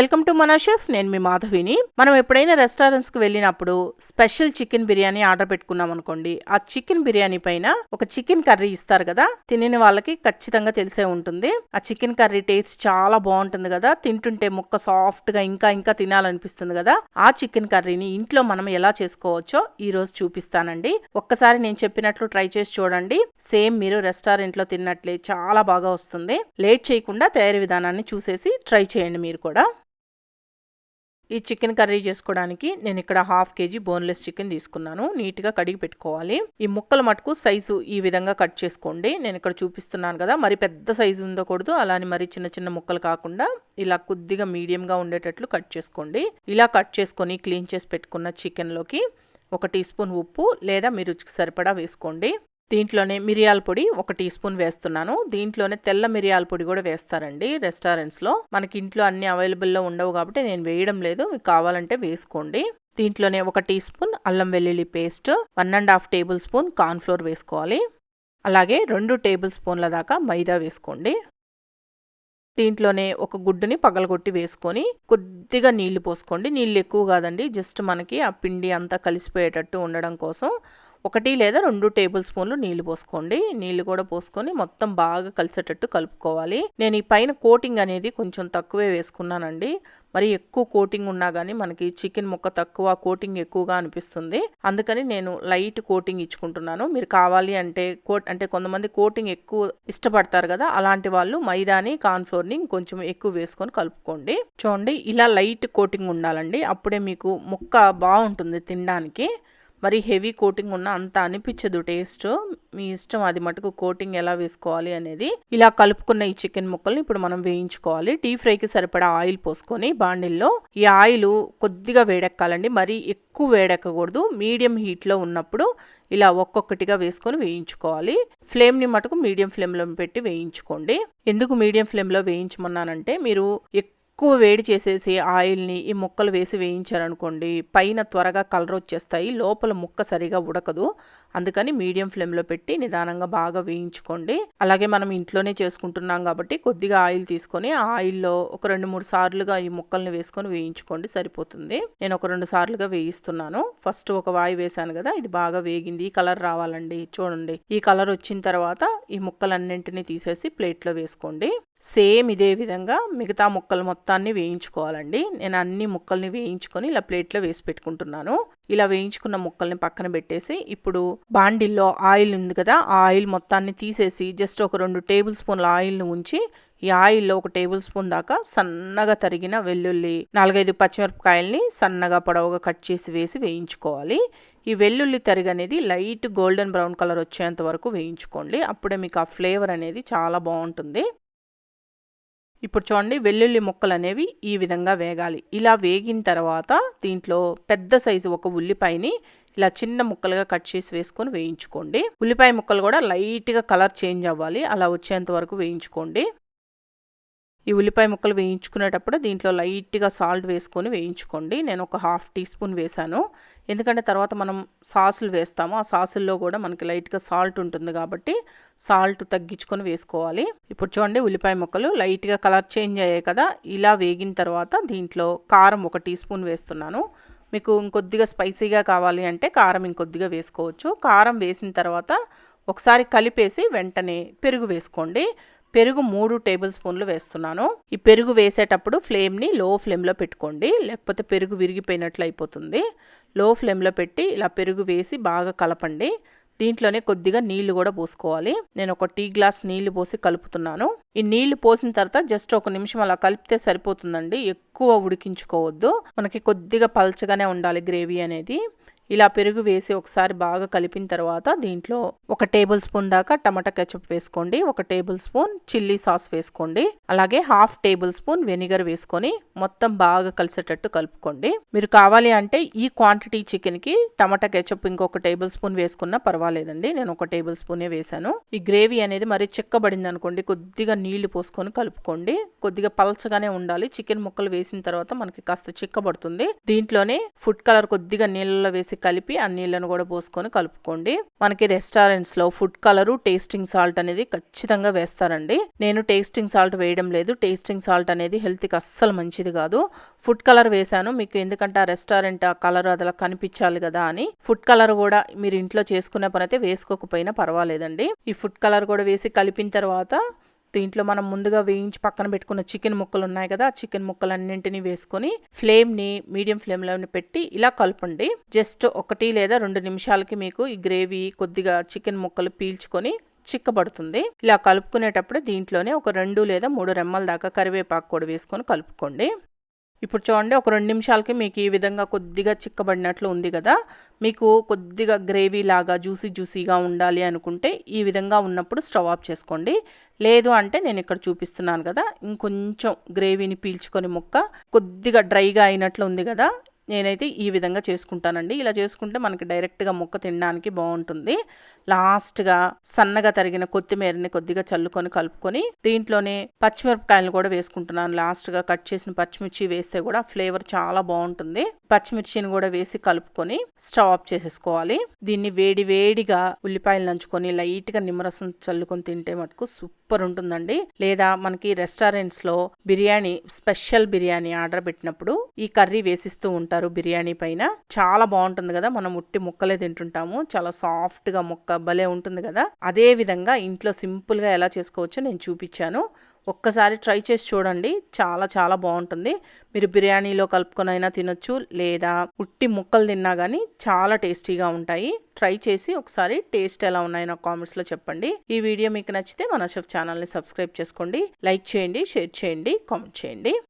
Welcome to మన chef నేను మీ మాధవిని. మనం ఎప్పుడైనా రెస్టారెంట్స్కి వెళ్ళినప్పుడు స్పెషల్ చికెన్ బిర్యానీ ఆర్డర్ పెట్టుకున్నాం అనుకోండి ఆ చికెన్ బిర్యానీ పైన ఒక చికెన్ కర్రీ ఇస్తారు కదా తినని వాళ్ళకి ఖచ్చితంగా తెలిసే ఉంటుంది. ఆ చికెన్ కర్రీ టేస్ట్ చాలా బాగుంటుంది కదా తింటుంటే ముక్క సాఫ్ట్గా ఇంకా ఇంకా తినాలనిపిస్తుంది కదా ఆ చికెన్ కర్రీని ఇంట్లో మనం ఎలా చేసుకోవచ్చో ఈ రోజు చూపిస్తానండి. ఒక్కసారి నేను చెప్పినట్లు ట్రై చేసి చూడండి. సేమ్ మీరు రెస్టారెంట్లో తిన్నట్లే చాలా బాగా వస్తుంది. లేట్ చేయకుండా తయారీ విధానాన్ని చూసేసి ట్రై చేయండి మీరు కూడా. ఈ చికెన్ కర్రీ చేసుకోవడానికి నేను ఇక్కడ హాఫ్ కేజీ బోన్లెస్ చికెన్ తీసుకున్నాను. నీట్గా కడిగి పెట్టుకోవాలి. ఈ ముక్కల మటుకు సైజు ఈ విధంగా కట్ చేసుకోండి. నేను ఇక్కడ చూపిస్తున్నాను కదా మరి పెద్ద సైజు ఉండకూడదు. అలానే మరి చిన్న చిన్న ముక్కలు కాకుండా ఇలా కొద్దిగా మీడియంగా ఉండేటట్లు కట్ చేసుకోండి. ఇలా కట్ చేసుకొని క్లీన్ చేసి పెట్టుకున్న చికెన్లోకి ఒక టీ స్పూన్ ఉప్పు లేదా మీ రుచికి సరిపడా వేసుకోండి. దీంట్లోనే మిరియాల పొడి ఒక టీ స్పూన్ వేస్తున్నాను. దీంట్లోనే తెల్ల మిరియాల పొడి కూడా వేస్తారండి రెస్టారెంట్స్లో. మనకి ఇంట్లో అన్ని అవైలబుల్లో ఉండవు కాబట్టి నేను వేయడం లేదు. మీకు కావాలంటే వేసుకోండి. దీంట్లోనే ఒక టీ స్పూన్ అల్లం వెల్లుల్లి paste one and half tablespoon cornflour వేసుకోవాలి. అలాగే రెండు టేబుల్ స్పూన్ల దాకా మైదా వేసుకోండి. దీంట్లోనే ఒక గుడ్డుని పగలగొట్టి వేసుకొని కొద్దిగా నీళ్ళు పోసుకోండి. నీళ్ళు ఎక్కువ కాదండి జస్ట్ మనకి ఆ పిండి అంతా కలిసిపోయేటట్టు ఉండడం కోసం ఒకటి లేదా రెండు టేబుల్ స్పూన్లు నీళ్ళు పోసుకోండి. నీళ్ళు కూడా పోసుకొని మొత్తం బాగా కలిసేటట్టు కలుపుకోవాలి. నేను ఈ పైన కోటింగ్ అనేది కొంచెం తక్కువే వేసుకున్నానండి. మరి ఎక్కువ కోటింగ్ ఉన్నా కానీ మనకి చికెన్ ముక్క తక్కువ కోటింగ్ ఎక్కువగా అనిపిస్తుంది. అందుకని నేను లైట్ కోటింగ్ ఇచ్చుకుంటున్నాను. మీరు కావాలి అంటే కోట్ అంటే కొంతమంది కోటింగ్ ఎక్కువ ఇష్టపడతారు కదా అలాంటి వాళ్ళు మైదాని కార్న్ఫ్లోర్ని కొంచెం ఎక్కువ వేసుకొని కలుపుకోండి. చూడండి ఇలా లైట్ కోటింగ్ ఉండాలండి. అప్పుడే మీకు ముక్క బాగుంటుంది తినడానికి. మరి హెవీ కోటింగ్ ఉన్న అంత అనిపించదు టేస్ట్. మీ ఇష్టం అది మటుకు కోటింగ్ ఎలా వేసుకోవాలి అనేది. ఇలా కలుపుకున్న ఈ చికెన్ ముక్కల్ని ఇప్పుడు మనం వేయించుకోవాలి. డీప్ ఫ్రైకి సరిపడా ఆయిల్ పోసుకొని బాండిల్లో ఈ ఆయిల్ కొద్దిగా వేడెక్కాలండి. మరి ఎక్కువ వేడెక్కకూడదు. మీడియం హీట్లో ఉన్నప్పుడు ఇలా ఒక్కొక్కటిగా వేసుకొని వేయించుకోవాలి. ఫ్లేమ్ని మటుకు మీడియం ఫ్లేమ్లో పెట్టి వేయించుకోండి. ఎందుకు మీడియం ఫ్లేమ్లో వేయించమన్నానంటే మీరు ఎక్కువ వేడి చేసేసి ఆయిల్ని ఈ ముక్కలు వేసి వేయించారనుకోండి పైన త్వరగా కలర్ వచ్చేస్తాయి లోపల ముక్క సరిగా ఉడకదు. అందుకని మీడియం ఫ్లేమ్లో పెట్టి నిదానంగా బాగా వేయించుకోండి. అలాగే మనం ఇంట్లోనే చేసుకుంటున్నాం కాబట్టి కొద్దిగా ఆయిల్ తీసుకొని ఆ ఆయిల్లో ఒక రెండు మూడు సార్లుగా ఈ ముక్కల్ని వేసుకొని వేయించుకోండి సరిపోతుంది. నేను ఒక రెండు సార్లుగా వేయిస్తున్నాను. ఫస్ట్ ఒక వాయి వేసాను కదా ఇది బాగా వేగింది ఈ కలర్ రావాలండి చూడండి. ఈ కలర్ వచ్చిన తర్వాత ఈ ముక్కలన్నింటినీ తీసేసి ప్లేట్లో వేసుకోండి. సేమ్ ఇదే విధంగా మిగతా ముక్కలు మొత్తాన్ని వేయించుకోవాలండి. నేను అన్ని ముక్కల్ని వేయించుకొని ఇలా ప్లేట్లో వేసి పెట్టుకుంటున్నాను. ఇలా వేయించుకున్న ముక్కల్ని పక్కన పెట్టేసి ఇప్పుడు బాండిల్లో ఆయిల్ ఉంది కదా ఆ ఆయిల్ మొత్తాన్ని తీసేసి జస్ట్ ఒక రెండు టేబుల్ స్పూన్ల ఆయిల్ని ఉంచి ఈ ఆయిల్లో ఒక టేబుల్ స్పూన్ దాకా సన్నగా తరిగిన వెల్లుల్లి నాలుగైదు పచ్చిమిరపకాయల్ని సన్నగా పొడవుగా కట్ చేసి వేసి వేయించుకోవాలి. ఈ వెల్లుల్లి తరిగి అనేది లైట్ గోల్డెన్ బ్రౌన్ కలర్ వచ్చేంత వరకు వేయించుకోండి. అప్పుడే మీకు ఆ ఫ్లేవర్ అనేది చాలా బాగుంటుంది. ఇప్పుడు చూడండి వెల్లుల్లి ముక్కలు అనేవి ఈ విధంగా వేగాలి. ఇలా వేగిన తర్వాత దీంట్లో పెద్ద సైజు ఒక ఉల్లిపాయని ఇలా చిన్న ముక్కలుగా కట్ చేసి వేసుకొని వేయించుకోండి. ఉల్లిపాయ ముక్కలు కూడా లైట్గా కలర్ చేంజ్ అవ్వాలి. అలా వచ్చేంత వరకు వేయించుకోండి. ఈ ఉల్లిపాయ ముక్కలు వేయించుకునేటప్పుడు దీంట్లో లైట్గా సాల్ట్ వేసుకొని వేయించుకోండి. నేను ఒక హాఫ్ టీ స్పూన్ వేసాను. ఎందుకంటే తర్వాత మనం సాసులు వేస్తాము. ఆ సాసుల్లో కూడా మనకి లైట్గా సాల్ట్ ఉంటుంది కాబట్టి సాల్ట్ తగ్గించుకొని వేసుకోవాలి. ఇప్పుడు చూడండి ఉల్లిపాయ ముక్కలు లైట్గా కలర్ చేంజ్ అయ్యాయి కదా. ఇలా వేగిన తర్వాత దీంట్లో కారం ఒక టీ స్పూన్ వేస్తున్నాను. మీకు ఇంకొద్దిగా స్పైసీగా కావాలి అంటే కారం ఇంకొద్దిగా వేసుకోవచ్చు. కారం వేసిన తర్వాత ఒకసారి కలిపేసి వెంటనే పెరుగు వేసుకోండి. పెరుగు మూడు టేబుల్ స్పూన్లు వేస్తున్నాను. ఈ పెరుగు వేసేటప్పుడు ఫ్లేమ్ని లో ఫ్లేమ్లో పెట్టుకోండి. లేకపోతే పెరుగు విరిగిపోయినట్లు అయిపోతుంది. లో ఫ్లేమ్లో పెట్టి ఇలా పెరుగు వేసి బాగా కలపండి. దీంట్లోనే కొద్దిగా నీళ్ళు కూడా పోసుకోవాలి. నేను ఒక టీ గ్లాస్ నీళ్ళు పోసి కలుపుతున్నాను. ఈ నీళ్ళు పోసిన తర్వాత జస్ట్ ఒక నిమిషం అలా కలిపితే సరిపోతుందండి. ఎక్కువ ఉడికించుకోవద్దు. మనకి కొద్దిగా పల్చగానే ఉండాలి గ్రేవీ అనేది. ఇలా పెరుగు వేసి ఒకసారి బాగా కలిపిన తర్వాత దీంట్లో ఒక టేబుల్ స్పూన్ దాకా టమాటా కెచప్ వేసుకోండి. ఒక టేబుల్ స్పూన్ చిల్లీ సాస్ వేసుకోండి. అలాగే హాఫ్ టేబుల్ స్పూన్ వెనిగర్ వేసుకొని మొత్తం బాగా కలిసేటట్టు కలుపుకోండి. మీరు కావాలి అంటే ఈ క్వాంటిటీ చికెన్కి టమాటా కెచప్ ఇంకొక టేబుల్ స్పూన్ వేసుకున్నా పర్వాలేదండి. నేను ఒక టేబుల్ స్పూనే వేసాను ఈ గ్రేవీ అనేది మరి చిక్కబడింది అనుకోండి కొద్దిగా నీళ్ళు పోసుకొని కలుపుకోండి. కొద్దిగా పలచగానే ఉండాలి. చికెన్ ముక్కలు వేసిన తర్వాత మనకి కాస్త చిక్కబడుతుంది. దీంట్లోనే ఫుడ్ కలర్ కొద్దిగా నీళ్ళలో వేసి కలిపి ఆ నీళ్ళను కూడా పోసుకొని కలుపుకోండి. మనకి రెస్టారెంట్స్లో ఫుడ్ కలరు టేస్టింగ్ సాల్ట్ అనేది ఖచ్చితంగా వేస్తారండి. నేను టేస్టింగ్ సాల్ట్ వేయడం లేదు. టేస్టింగ్ సాల్ట్ అనేది హెల్త్కి అస్సలు మంచిది కాదు. ఫుడ్ కలర్ వేశాను. మీకు ఎందుకంటే ఆ రెస్టారెంట్ ఆ కలర్ అదలా కనిపించాలి కదా అని. ఫుడ్ కలర్ కూడా మీరు ఇంట్లో చేసుకునే పని అయితే వేసుకోకపోయినా పర్వాలేదండి. ఈ ఫుడ్ కలర్ కూడా వేసి కలిపిన తర్వాత దీంట్లో మనం ముందుగా వేయించి పక్కన పెట్టుకున్న చికెన్ ముక్కలు ఉన్నాయి కదా ఆ చికెన్ ముక్కలన్నింటినీ వేసుకొని ఫ్లేమ్ని మీడియం ఫ్లేమ్లో పెట్టి ఇలా కలపండి. జస్ట్ ఒకటి లేదా రెండు నిమిషాలకి మీకు ఈ గ్రేవీ కొద్దిగా చికెన్ ముక్కలు పీల్చుకొని చిక్కబడుతుంది. ఇలా కలుపుకునేటప్పుడు దీంట్లోనే ఒక రెండు లేదా మూడు రెమ్మల దాకా కరివేపాకు కూడా వేసుకొని కలుపుకోండి. ఇప్పుడు చూడండి ఒక రెండు నిమిషాలకి మీకు ఈ విధంగా కొద్దిగా చిక్కబడినట్లు ఉంది కదా. మీకు కొద్దిగా గ్రేవీ లాగా జ్యూసీ జ్యూసీగా ఉండాలి అనుకుంటే ఈ విధంగా ఉన్నప్పుడు స్టవ్ ఆఫ్ చేసుకోండి. లేదు అంటే నేను ఇక్కడ చూపిస్తున్నాను కదా ఇంకొంచెం గ్రేవీని పీల్చుకొని ముక్క కొద్దిగా డ్రైగా అయినట్లు ఉంది కదా. నేనైతే ఈ విధంగా చేసుకుంటానండి. ఇలా చేసుకుంటే మనకి డైరెక్ట్గా ముక్క తినడానికి బాగుంటుంది. లాస్ట్గా సన్నగా తరిగిన కొత్తిమీరని కొద్దిగా చల్లుకొని కలుపుకొని దీంట్లోనే పచ్చిమిరపకాయలు కూడా వేసుకుంటున్నాను. లాస్ట్గా కట్ చేసిన పచ్చిమిర్చి వేస్తే కూడా ఫ్లేవర్ చాలా బాగుంటుంది. పచ్చిమిర్చిని కూడా వేసి కలుపుకొని స్టవ్ ఆఫ్ చేసేసుకోవాలి. దీన్ని వేడి వేడిగా ఉల్లిపాయలు నంచుకొని లైట్గా నిమ్మరసం చల్లుకొని తింటే మటుకు సూపర్ ఉంటుందండి. లేదా మనకి రెస్టారెంట్స్లో బిర్యానీ స్పెషల్ బిర్యానీ ఆర్డర్ పెట్టినప్పుడు ఈ కర్రీ వేసిస్తూ ఉంటారు. బిర్యానీ పైన. చాలా బాగుంటుంది కదా మనం ఉట్టి ముక్కలే తింటుంటాము. చాలా సాఫ్ట్గా ముక్క భలే ఉంటుంది కదా. అదే విధంగా ఇంట్లో సింపుల్గా ఎలా చేసుకోవచ్చో నేను చూపించాను. ఒక్కసారి ట్రై చేసి చూడండి. చాలా చాలా బాగుంటుంది. మీరు బిర్యానీలో కలుపుకొని అయినా తినొచ్చు లేదా ఉట్టి ముక్కలు తిన్నా కానీ చాలా టేస్టీగా ఉంటాయి. ట్రై చేసి ఒకసారి టేస్ట్ ఎలా ఉన్నాయో నాకు కామెంట్స్లో చెప్పండి. ఈ వీడియో మీకు నచ్చితే మన షెఫ్ ఛానల్ని సబ్స్క్రైబ్ చేసుకోండి. లైక్ చేయండి షేర్ చేయండి కామెంట్ చేయండి.